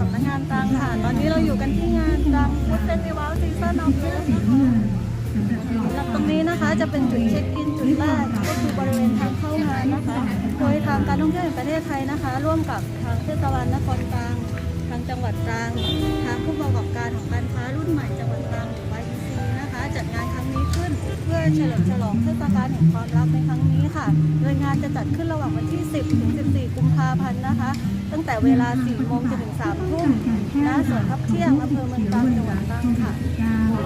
สำนักงานตรังค่ะ ตอนนี้เราอยู่กันที่งานตรังฟุตเฟสติวัลซีซั่นออฟเลิฟนะคะตรงนี้นะคะจะเป็นจุดเช็คอินจุดแรกก็คือบริเวณทางเข้างานนะคะ โดยทางการท่องเที่ยวแห่งประเทศไทยนะคะ ร่วมกับทางเทศบาลนครตรัง ทางจังหวัดตรัง ทางผู้ประกอบการของการค้ารุ่นใหม่จังหวัด ดงานครั้งนี้ขึ้น เพื่อเฉลิมฉลองเทศกาลแห่งความรักในครั้งนี้ค่ะ โดยงานจะจัดขึ้นระหว่างวันที่ 10 ถึง 14 กุมภาพันธ์นะคะ ตั้งแต่เวลา 4 โมงจนถึง 3 ทุ่มณสวนทับเที่ยงอำเภอเมืองตรังจังหวัดตรังค่ะ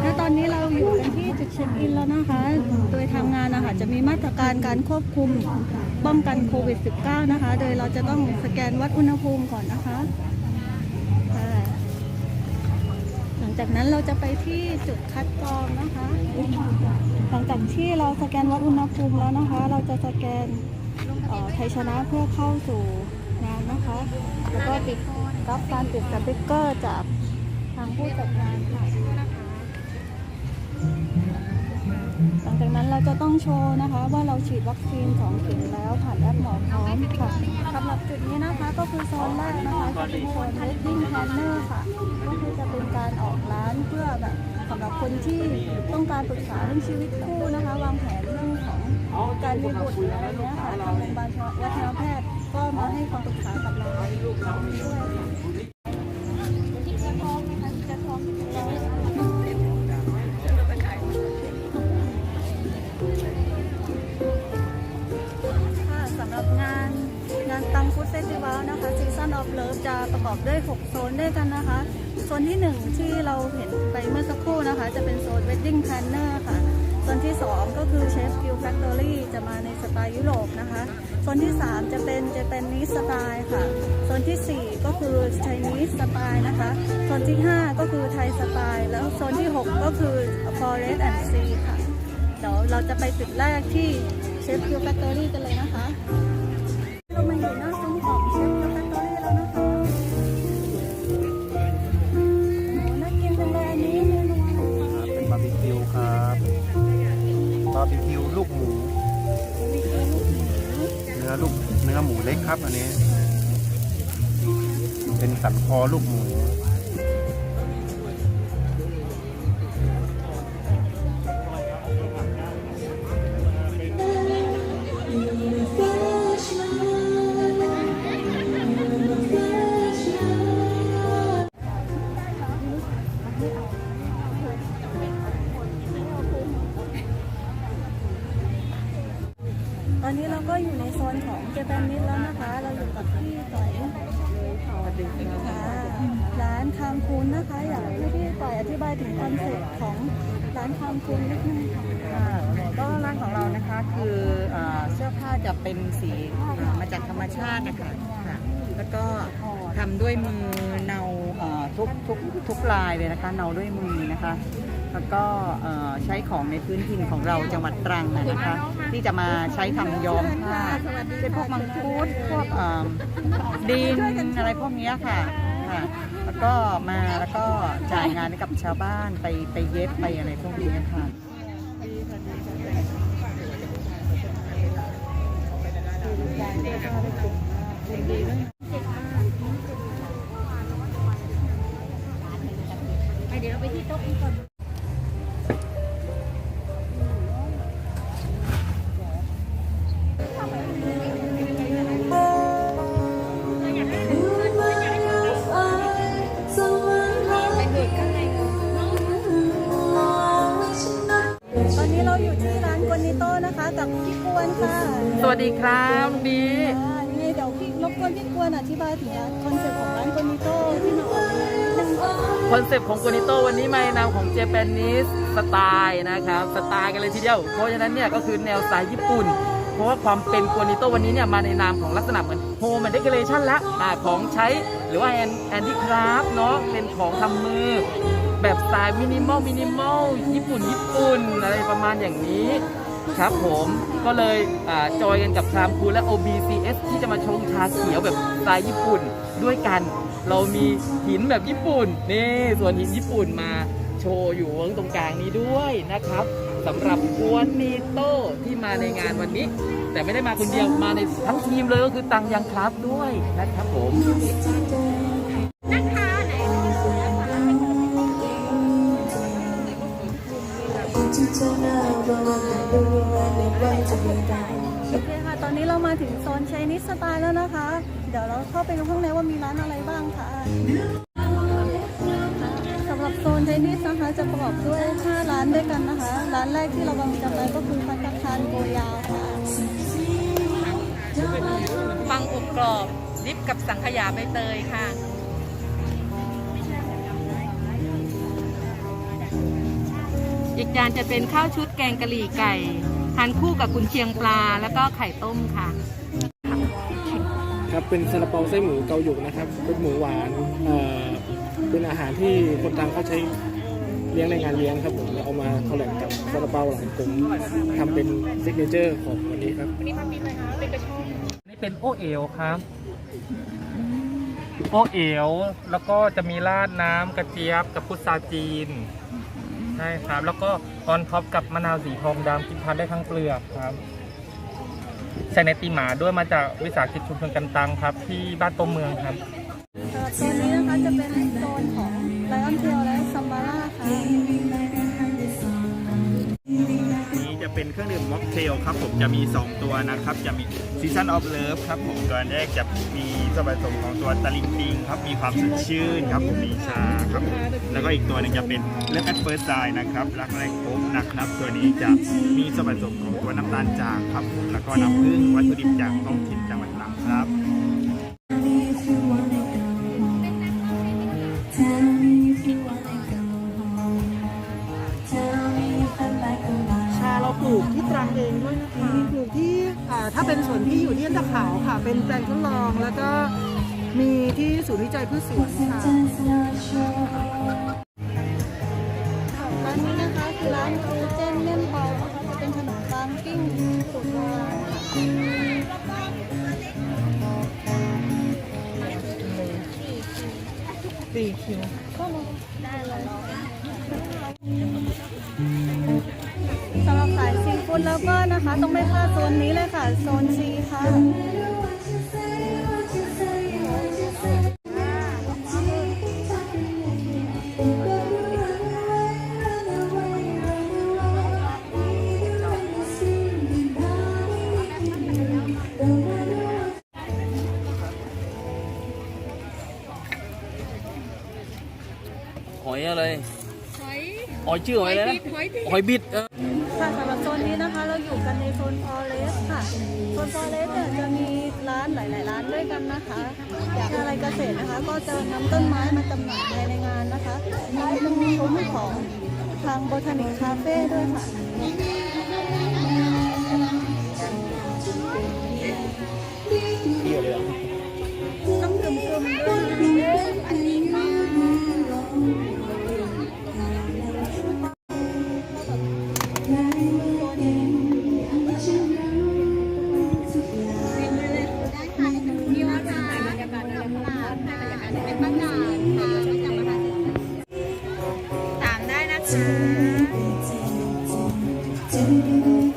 และตอนนี้เราอยู่กันที่จุดเช็คอินแล้วนะคะ โดยทางงานนะคะจะมีมาตรการการควบคุมป้องกันโควิด -19 นะคะ โดยเราจะต้องสแกนวัดอุณหภูมิก่อนนะคะค่ะ จากนั้นเราจะไปที่จุดคัดกรองนะคะ หลังจากที่เราสแกนวัดอุณหภูมิแล้วนะคะ เราจะสแกนเอ่อไทยชนะเพื่อเข้าสู่งานนะคะ แล้วก็ติดรับการติดสติกเกอร์จากทางผู้จัดงานค่ะหลังจากนั้นเราจะต้องโชว์นะคะ ว่าเราฉีดวัคซีนสองเข็มแล้วผ่านแอปหมอพร้อมค่ะสำหรับจุดนี้นะคะก็คือโซนแรกนะคะจะเป็นโซน wedding planner ค่ะก็คือ การออกร้านเพื่อแบบสำหรับคนที่ต้องการปรึกษาเรื่องชีวิตคู่นะคะ วางแผนเรื่องของการมีบุตรหรืออะไรเนี้ยค่ะทางโรงพยาบาลวัฒนแพทย์ก็มาให้ความปรึกษากับเราด้วยค่ะจะท้องนะคะจะท้องเราค่ะสำหรับงานงานตังฟูดเฟสติวัลนะคะซีซั o นออฟเลิฟจะประกอบด้วย 6 โซนด้วยกันนะคะ โซนที่ 1 ที่เราเห็นไปเมื่อสักครู่นะคะ จะเป็นโซน Wedding Planner ค่ะ โซนที่ 2 ก็คือ Chef Skill Factory จะมาในสไตล์ยุโรปนะคะ โซนที่ 3 จะเป็น Japanese สไตล์ค่ะ โซนทีสี่ 4 ก็คือ Chinese สไตล์นะคะ โซนที่ 5 ก็คือไทยสไตล์แล้วโซนที่ 6 ก็คือ Forest and Sea ค่ะ เดี๋ยวเราจะไปจุดแรกที่เชฟคิวแฟคทอรี่กันเลยนะคะ เป็นสันคอลูกหมูตอนนี้เราก็อยู่ในโซนของเจแปนนิดแล้วนะคะ เราอยู่กับพี่ต่อย ค่ะร้านคามคูนนะคะ อยากให้พี่ต่อยอธิบายถึงคอนเซ็ปต์ของร้านคามคูนนิดนึงค่ะค่ะก็ร้านของเรานะคะคือเอ่อเสื้อผ้าจะเป็นสีอ่ามาจากธรรมชาตินะคะค่ะแล้วก็ทำด้วยมือเนาเอ่อทุกทุกทุกลายเลยนะคะเนาด้วยมือนะคะ แล้วก็เอ่อใช้ของในพื้นถิ่นของเราจังหวัดตรังน่ะนะคะ ที่จะมาใช้ทำย้อมผ้าเช่นพวกมังคุดพวกเอ่อดินอะไรพวกเนี้ยค่ะค่ะ แล้วก็มาแล้วก็จ่ายงานให้กับชาวบ้านไปไปเย็บไปอะไรพวกนี้ค่ะต ดีครับลุงบีอ่ายังไงเดี๋ยวพี่รบกวนพี่กวนอธิบายถึงคอนเซ็ปต์ของร้านกนิโต้ที่หนูออกแบบคอนเซปต์ของโกนิโต้วันนี้มาในนามของเจแปนนิสสไตล์นะครับสไตล์กันเลยทีเดียว เพราะฉะนั้นเนี่ยก็คือแนวสไตล์ญี่ปุ่น เพราะว่าความเป็นโกนิโต้วันนี้เนี่ยมาในนามของลักษณะเหมือนโฮมแอร์เดคอเรชั่นละของใช้หรือว่าแอนแอนดี้คราฟเนาะเป็นของทำมือแบบสไตล์มินิมอลมินิมอลญี่ปุ่นญี่ปุ่นอะไรประมาณอย่างนี้ ครับผมก็เลยอจอยกันกับคามคูและ OBCS ที่จะมาชงชาเขียวแบบสไตล์ญี่ปุ่นด้วยกัน เรามีหินแบบญี่ปุ่นนี่ส่วนหินญี่ปุ่นมาโชว์อยู่ตรงกลางนี้ด้วยนะครับสำหรับกวนนีโต้ที่มาในงานวันนี้ แต่ไม่ได้มาคนเดียวมาในทั้งทีมเลยก็คือตังยังครับด้วยนะครับผม โอเคค่ะ ตอนนี้เรามาถึงโซน Chinese สไตล์แล้วนะคะ เดี๋ยวเราเข้าไปดูข้างในว่ามีร้านอะไรบ้างค่ะสำหรับโซน Chinese นะคะจะประกอบด้วย 5 ร้านด้วยกันนะคะ ร้านแรกที่เรากำลังจะไปก็คือพัตตาคารโกยาวค่ะปังอบกรอบดิบกับสังขยาใบเตยค่ะ จานจะเป็นข้าวชุดแกงกะหรี่ไก่ทานคู่กับกุนเชียงปลาแล้วก็ไข่ต้มค่ะ ครับเป็นซาลาเปาไส้หมูเกาหยกนะครับ เป็นหมูหวานเอ่อเป็นอาหารที่คนทางเขาใช้เลี้ยงในงานเลี้ยงครับผมแล้วเอามาคอลแลบกับซาลาเปาหลังกลมทำเป็นซิกเนเจอร์ของวันนี้ครับนี่เป็นโอเอลครับ โอเอลแล้วก็จะมีราดน้ำกระเจี๊ยบกับพุทราจีน ใช่ครับ แล้วก็ออนท็อปกับมะนาวสีทองดำกินทานได้ทั้งเปลือกครับใส่ในตีหมาด้วยมาจากวิสาหกิจชุมชนกันตังครับ ที่บ้านต้มเมืองครับสำหรับโซนนี้นะคะจะเป็นโซนของไลออนเทลและ เครื่องดื่มม็อกเทลครับผมจะมี 2 ตัวนะครับ จะมีซีซันออฟเลิฟครับผมตัวแรกจะมีส่วนผสมของตัวตะลิงปิงครับ มีความสดชื่นครับผมมีชาครับผมแล้วก็อีกตัวหนึงจะเป็นเลือดแอดเฟิร์สไซนะครับรักแรกพบนะครับ ตัวนี้จะมีส่วนผสมของตัวน้ำตาลจากครับผมแล้วก็น้ำผึ้งวัตถุดิบจากท้องถิ่นจังหวัดตรังครับ ลูกที่ตรังเองด้วยนะคะปลูกที่อ่าถ้าเป็นสวนที่อยู่ที่ตะขาวค่ะ เป็นแปลงทดลองแล้วก็มีที่ศูนย์วิจัยพืชสวนค่ะร้านนี้นะคะคือร้านคูเจนเม่นเปานะคะจะเป็นขนมปังปิ้งสูตรโบราณค่ะสำ นะคะ ต้องไม่พลาดโซนนี้เลยค่ะ โซนซีค่ะหอยอะไร อยหอยชื่อหอยอะไรนะหอยบิดเออค่ะสำหรับโซนนี้นะคะเราอยู่กันในโซนฟอเรสค่ะโซนฟอเรสเนี่ยจะมีร้านหลาย ๆ ร้านด้วยกันนะคะอยากอะไรเกษตรนะคะ ก็จะนำต้นไม้มาจำหน่ายภายในงานนะคะมีซุ้มของทางโบทานิกคาเฟ่ด้วยค่ะ จ๊ะ